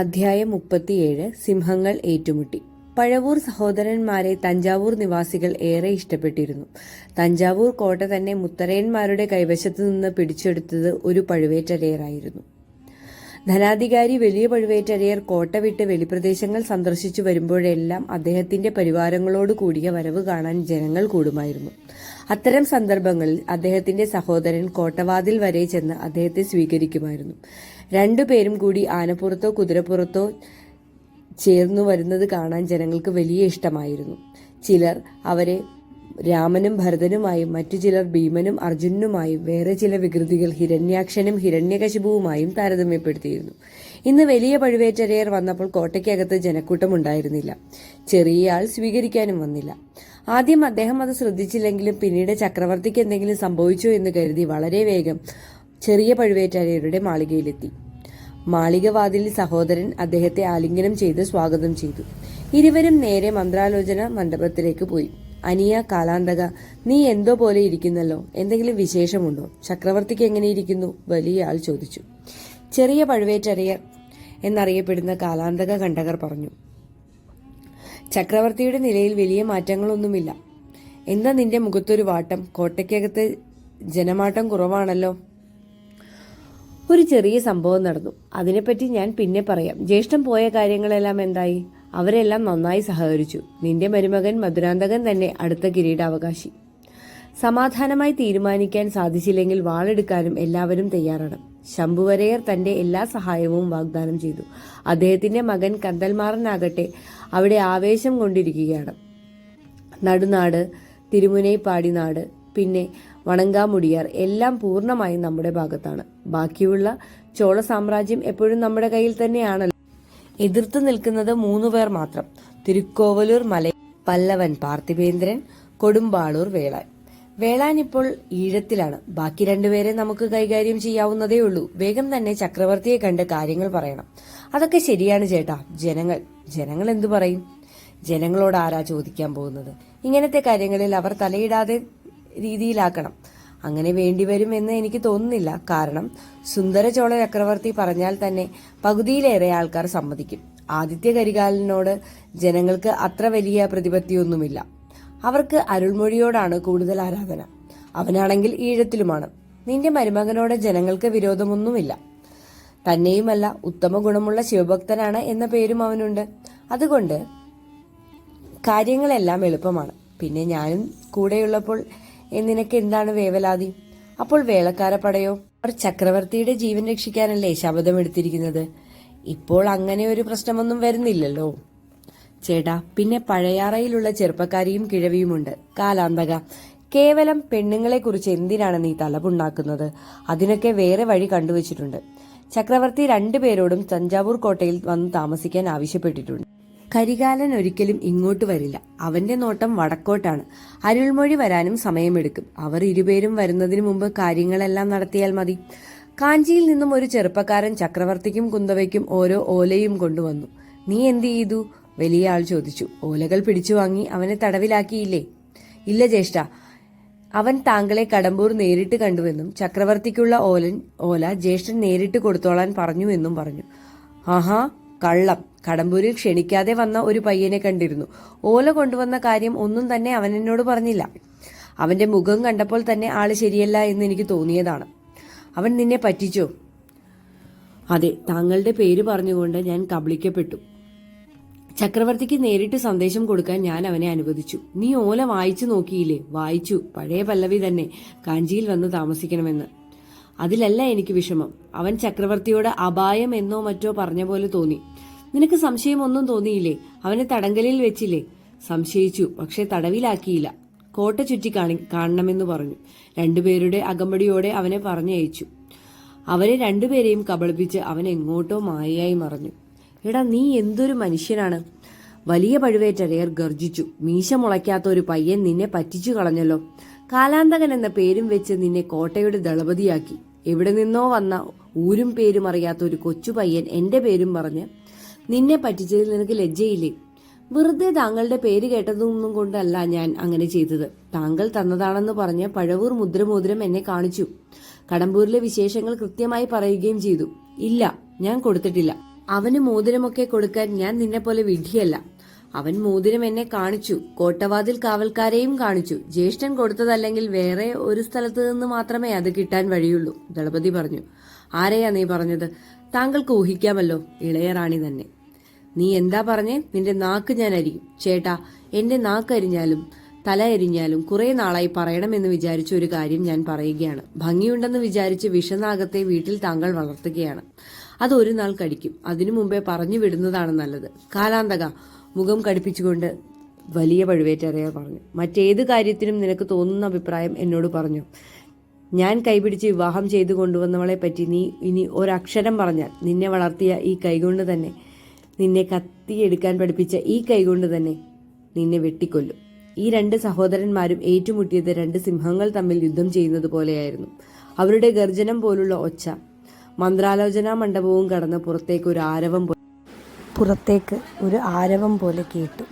അധ്യായം മുപ്പത്തിയേഴ് സിംഹങ്ങൾ ഏറ്റുമുട്ടി. പഴവൂർ സഹോദരന്മാരെ തഞ്ചാവൂർ നിവാസികൾ ഏറെ ഇഷ്ടപ്പെട്ടിരുന്നു. തഞ്ചാവൂർ കോട്ട തന്നെ മുത്തരയന്മാരുടെ കൈവശത്തു നിന്ന് പിടിച്ചെടുത്തത് ഒരു പഴുവേറ്റരയറായിരുന്നു ധനാധികാരി വലിയ പഴുവേറ്റരയർ കോട്ട വിട്ട് വെളിപ്രദേശങ്ങൾ സന്ദർശിച്ചു വരുമ്പോഴെല്ലാം അദ്ദേഹത്തിന്റെ പരിവാരങ്ങളോട് കൂടിയ വരവ് കാണാൻ ജനങ്ങൾ കൂടുമായിരുന്നു. അത്തരം സന്ദർഭങ്ങളിൽ അദ്ദേഹത്തിന്റെ സഹോദരൻ കോട്ടവാതിൽ വരെ ചെന്ന് അദ്ദേഹത്തെ സ്വീകരിക്കുമായിരുന്നു. രണ്ടുപേരും കൂടി ആനപ്പുറത്തോ കുതിരപ്പുറത്തോ ചേർന്നു വരുന്നത് കാണാൻ ജനങ്ങൾക്ക് വലിയ ഇഷ്ടമായിരുന്നു. ചിലർ അവരെ രാമനും ഭരതനുമായും മറ്റു ചിലർ ഭീമനും അർജുനനുമായും വേറെ ചില വികൃതികൾ ഹിരണ്യാക്ഷനും ഹിരണ്യകശിപുവുമായും താരതമ്യപ്പെടുത്തിയിരുന്നു. ഇന്ന് വലിയ പഴുവേറ്റരയർ വന്നപ്പോൾ കോട്ടയ്ക്കകത്ത് ജനക്കൂട്ടം ഉണ്ടായിരുന്നില്ല. ചെറിയ ആൾ സ്വീകരിക്കാനും വന്നില്ല. ആദ്യം അദ്ദേഹം അത് ശ്രദ്ധിച്ചില്ലെങ്കിലും പിന്നീട് ചക്രവർത്തിക്ക് എന്തെങ്കിലും സംഭവിച്ചോ എന്ന് കരുതി വളരെ വേഗം ചെറിയ പഴുവേറ്റരയരുടെ മാളികയിലെത്തി. മാളികവാതിലിൽ സഹോദരൻ അദ്ദേഹത്തെ ആലിംഗനം ചെയ്ത് സ്വാഗതം ചെയ്തു. ഇരുവരും നേരെ മന്ത്രാലോചന മണ്ഡപത്തിലേക്ക് പോയി. അനിയ കാലാന്തക നീ എന്തോ പോലെ ഇരിക്കുന്നല്ലോ? എന്തെങ്കിലും വിശേഷമുണ്ടോ? ചക്രവർത്തിക്ക് എങ്ങനെയിരിക്കുന്നു വലിയ ആൾ ചോദിച്ചു. ചെറിയ പഴുവേറ്റരയർ എന്നറിയപ്പെടുന്ന കാലാന്തക കണ്ടകർ പറഞ്ഞു. ചക്രവർത്തിയുടെ നിലയിൽ വലിയ മാറ്റങ്ങളൊന്നുമില്ല. എന്താ നിന്റെ മുഖത്തൊരു വാട്ടം? കോട്ടയ്ക്കകത്ത് ജനമാട്ടം കുറവാണല്ലോ? ഒരു ചെറിയ സംഭവം നടന്നു. അതിനെപ്പറ്റി ഞാൻ പിന്നെ പറയാം. ജ്യേഷ്ഠം പോയ കാര്യങ്ങളെല്ലാം എന്തായി? അവരെല്ലാം നന്നായി സഹകരിച്ചു. നിന്റെ മരുമകൻ മധുരാന്തകൻ തന്നെ അടുത്ത കിരീടാവകാശി. സമാധാനമായി തീരുമാനിക്കാൻ സാധിച്ചില്ലെങ്കിൽ വാളെടുക്കാനും എല്ലാവരും തയ്യാറാണ്. ശംഭുവരയർ തന്റെ എല്ലാ സഹായവും വാഗ്ദാനം ചെയ്തു. അദ്ദേഹത്തിന്റെ മകൻ കന്തൽമാറനാകട്ടെ അവിടെ ആവേശം കൊണ്ടിരിക്കുകയാണ്. നടുനാട് തിരുമുനൈപ്പാടി നാട് പിന്നെ വണങ്കാമുടിയാർ എല്ലാം പൂർണമായും നമ്മുടെ ഭാഗത്താണ്. ബാക്കിയുള്ള ചോള സാമ്രാജ്യം എപ്പോഴും നമ്മുടെ കയ്യിൽ തന്നെയാണല്ലോ. എതിർത്തു നിൽക്കുന്നത് മൂന്നു പേർ മാത്രം. തിരുക്കോവലൂർ മല പല്ലവൻ പാർത്ഥിപേന്ദ്രൻ കൊടുമ്പാളൂർ വേളാൻ. വേളാൻ ഇപ്പോൾ ഈഴത്തിലാണ്. ബാക്കി രണ്ടുപേരെ നമുക്ക് കൈകാര്യം ചെയ്യാവുന്നതേ ഉള്ളൂ. വേഗം തന്നെ ചക്രവർത്തിയെ കണ്ട് കാര്യങ്ങൾ പറയണം. അതൊക്കെ ശരിയാണ് ചേട്ടാ. ജനങ്ങൾ. ജനങ്ങൾ എന്തു പറയും? ജനങ്ങളോട് ആരാ ചോദിക്കാൻ പോകുന്നത്? ഇങ്ങനത്തെ കാര്യങ്ങളിൽ അവർ തലയിടാതെ രീതിയിലാക്കണം. അങ്ങനെ വേണ്ടിവരും എന്ന് എനിക്ക് തോന്നുന്നില്ല. കാരണം സുന്ദര ചോള ചക്രവർത്തി പറഞ്ഞാൽ തന്നെ പകുതിയിലേറെ ആൾക്കാർ സമ്മതിക്കും. ആദിത്യ കരികാലനോട് ജനങ്ങൾക്ക് അത്ര വലിയ പ്രതിപത്തിയൊന്നുമില്ല. അവർക്ക് അരുൾമൊഴിയോടാണ് കൂടുതൽ ആരാധന. അവനാണെങ്കിൽ ഈഴത്തിലുമാണ്. നിന്റെ മരുമകനോട് ജനങ്ങൾക്ക് വിരോധമൊന്നുമില്ല. തന്നെയുമല്ല ഉത്തമ ഗുണമുള്ള ശിവഭക്തനാണ് എന്ന പേരും അവനുണ്ട്. അതുകൊണ്ട് കാര്യങ്ങളെല്ലാം എളുപ്പമാണ്. പിന്നെ ഞാനും കൂടെയുള്ളപ്പോൾ നിനക്ക് എന്താണ് വേവലാതി? അപ്പോൾ വേളക്കാരപ്പടയോ അവർ ചക്രവർത്തിയുടെ ജീവൻ രക്ഷിക്കാനല്ലേ ശബ്ദം എടുത്തിരിക്കുന്നത്? ഇപ്പോൾ അങ്ങനെ ഒരു പ്രശ്നമൊന്നും വരുന്നില്ലല്ലോ. ചേട്ടാ പിന്നെ പഴയാറയിലുള്ള ചെറുപ്പക്കാരിയും കിഴവിയുമുണ്ട്. കാലാന്തക. കേവലം പെണ്ണുങ്ങളെക്കുറിച്ച് എന്തിനാണ് നീ തലപുണ്ടാക്കുന്നത് അതിനൊക്കെ വേറെ വഴി കണ്ടുവച്ചിട്ടുണ്ട്. ചക്രവർത്തി രണ്ടുപേരോടും തഞ്ചാവൂർ കോട്ടയിൽ വന്ന് താമസിക്കാൻ ആവശ്യപ്പെട്ടിട്ടുണ്ട്. കരികാലൻ ഒരിക്കലും ഇങ്ങോട്ട് വരില്ല. അവന്റെ നോട്ടം വടക്കോട്ടാണ്. അരുൾമൊഴി വരാനും സമയമെടുക്കും. അവർ ഇരുപേരും വരുന്നതിന് മുമ്പ് കാര്യങ്ങളെല്ലാം നടത്തിയാൽ മതി. കാഞ്ചിയിൽ നിന്നും ഒരു ചെറുപ്പക്കാരൻ ചക്രവർത്തിക്കും കുന്തവയ്ക്കും ഓരോ ഓലയും കൊണ്ടുവന്നു. നീ എന്ത് ചെയ്തു? വലിയ ആൾ ചോദിച്ചു. ഓലകൾ പിടിച്ചു വാങ്ങി അവനെ തടവിലാക്കിയില്ലേ? ഇല്ല ജ്യേഷ്ഠ. അവൻ താങ്കളെ കടമ്പൂർ നേരിട്ട് കണ്ടുവെന്നും ചക്രവർത്തിക്കുള്ള ഓലൻ ഓല ജ്യേഷ്ഠൻ നേരിട്ട് കൊടുത്തോളാൻ പറഞ്ഞു എന്നും പറഞ്ഞു. ആഹാ. കള്ളം. കടമ്പൂരിൽ ക്ഷണിക്കാതെ വന്ന ഒരു പയ്യനെ കണ്ടിരുന്നു. ഓല കൊണ്ടുവന്ന കാര്യം ഒന്നും തന്നെ അവൻ എന്നോട് പറഞ്ഞില്ല. അവന്റെ മുഖം കണ്ടപ്പോൾ തന്നെ ആൾ ശരിയല്ല എന്ന് എനിക്ക് തോന്നിയതാണ്. അവൻ നിന്നെ പറ്റിച്ചോ? അതെ താങ്കളുടെ പേര് പറഞ്ഞുകൊണ്ട് ഞാൻ കബളിക്കപ്പെട്ടു. ചക്രവർത്തിക്ക് നേരിട്ട് സന്ദേശം കൊടുക്കാൻ ഞാൻ അവനെ അനുവദിച്ചു. നീ ഓല വായിച്ചു നോക്കിയില്ലേ? വായിച്ചു. പഴയ പല്ലവി തന്നെ. കാഞ്ചിയിൽ വന്ന് താമസിക്കണമെന്ന്. അതിലല്ല എനിക്ക് വിഷമം. അവൻ ചക്രവർത്തിയോട് അപായം എന്നോ മറ്റോ പറഞ്ഞ പോലെ തോന്നി. നിനക്ക് സംശയമൊന്നും തോന്നിയില്ലേ? അവനെ തടങ്കലിൽ വെച്ചില്ലേ? സംശയിച്ചു പക്ഷെ തടവിലാക്കിയില്ല. കോട്ട ചുറ്റി കാണി കാണണമെന്ന് പറഞ്ഞു. രണ്ടുപേരുടെ അകമ്പടിയോടെ അവനെ പറഞ്ഞയച്ചു. അവരെ രണ്ടുപേരെയും കബളിപ്പിച്ച് അവൻ എങ്ങോട്ടോ മായയായി മറഞ്ഞു. എടാ നീ എന്തൊരു മനുഷ്യനാണ്. വലിയ പഴുവേറ്റരയർ ഗർജിച്ചു. മീശ മുളയ്ക്കാത്ത ഒരു പയ്യൻ നിന്നെ പറ്റിച്ചു കളഞ്ഞല്ലോ. കാലാന്തകൻ എന്ന പേരും വെച്ച് നിന്നെ കോട്ടയുടെ ദളപതിയാക്കി. എവിടെ നിന്നോ വന്ന ഊരും പേരും അറിയാത്ത ഒരു കൊച്ചു പയ്യൻ എന്റെ പേരും പറഞ്ഞ് നിന്നെ പറ്റിച്ചതിൽ നിനക്ക് ലജ്ജയില്ലേ? വെറുതെ താങ്കളുടെ പേര് കേട്ടതൊന്നും കൊണ്ടല്ല ഞാൻ അങ്ങനെ ചെയ്തത്. താങ്കൾ തന്നതാണെന്ന് പറഞ്ഞ് പഴവൂർ മുദ്രമോതിരം എന്നെ കാണിച്ചു. കടമ്പൂരിലെ വിശേഷങ്ങൾ കൃത്യമായി പറയുകയും ചെയ്തു. ഇല്ല ഞാൻ കൊടുത്തിട്ടില്ല. അവന് മോതിരമൊക്കെ കൊടുക്കാൻ ഞാൻ നിന്നെ പോലെ വിധിയല്ല അവൻ മോതിരം എന്നെ കാണിച്ചു. കോട്ടവാതിൽ കാവൽക്കാരെയും കാണിച്ചു. ജ്യേഷ്ഠൻ കൊടുത്തതല്ലെങ്കിൽ വേറെ ഒരു സ്ഥലത്ത് നിന്ന് മാത്രമേ അത് കിട്ടാൻ വഴിയുള്ളൂ ദളപതി പറഞ്ഞു. ആരെയാ നീ പറഞ്ഞത്? താങ്കൾക്ക് ഊഹിക്കാമല്ലോ ഇളയറാണി തന്നെ. നീ എന്താ പറഞ്ഞേ? നിന്റെ നാക്ക് ഞാൻ അരിയും. ചേട്ടാ എന്റെ നാക്ക് അരിഞ്ഞാലും തല എരിഞ്ഞാലും കുറെ നാളായി പറയണമെന്ന് വിചാരിച്ച ഒരു കാര്യം ഞാൻ പറയുകയാണ്. ഭംഗിയുണ്ടെന്ന് വിചാരിച്ച് വിഷനാഗത്തെ വീട്ടിൽ താങ്കൾ വളർത്തുകയാണ്. അത് ഒരു നാൾ കടിക്കും അതിനു മുമ്പേ പറഞ്ഞു വിടുന്നതാണ് നല്ലത്. കാലാന്തക മുഖം കടുപ്പിച്ചുകൊണ്ട് വലിയ പഴുവേറ്ററിയാർ പറഞ്ഞു. മറ്റേത് കാര്യത്തിനും നിനക്ക് തോന്നുന്ന അഭിപ്രായം എന്നോട് പറഞ്ഞു. ഞാൻ കൈപിടിച്ച് വിവാഹം ചെയ്തു കൊണ്ടുവന്നവളെ പറ്റി നീ ഇനി ഒരക്ഷരം പറഞ്ഞാൽ നിന്നെ വളർത്തിയ ഈ കൈകൊണ്ട് തന്നെ നിന്നെ കത്തിയെടുക്കാൻ പഠിപ്പിച്ച ഈ കൈകൊണ്ട് തന്നെ നിന്നെ വെട്ടിക്കൊല്ലും. ഈ രണ്ട് സഹോദരന്മാരും ഏറ്റുമുട്ടിയത് രണ്ട് സിംഹങ്ങൾ തമ്മിൽ യുദ്ധം ചെയ്യുന്നത് പോലെയായിരുന്നു. അവരുടെ ഗർജനം പോലുള്ള ഒച്ച മന്ത്രാലോചനാ മണ്ഡപവും കടന്ന് പുറത്തേക്ക് ഒരു ആരവം പുറത്തേക്ക് ഒരു ആരവം പോലെ കേട്ടു.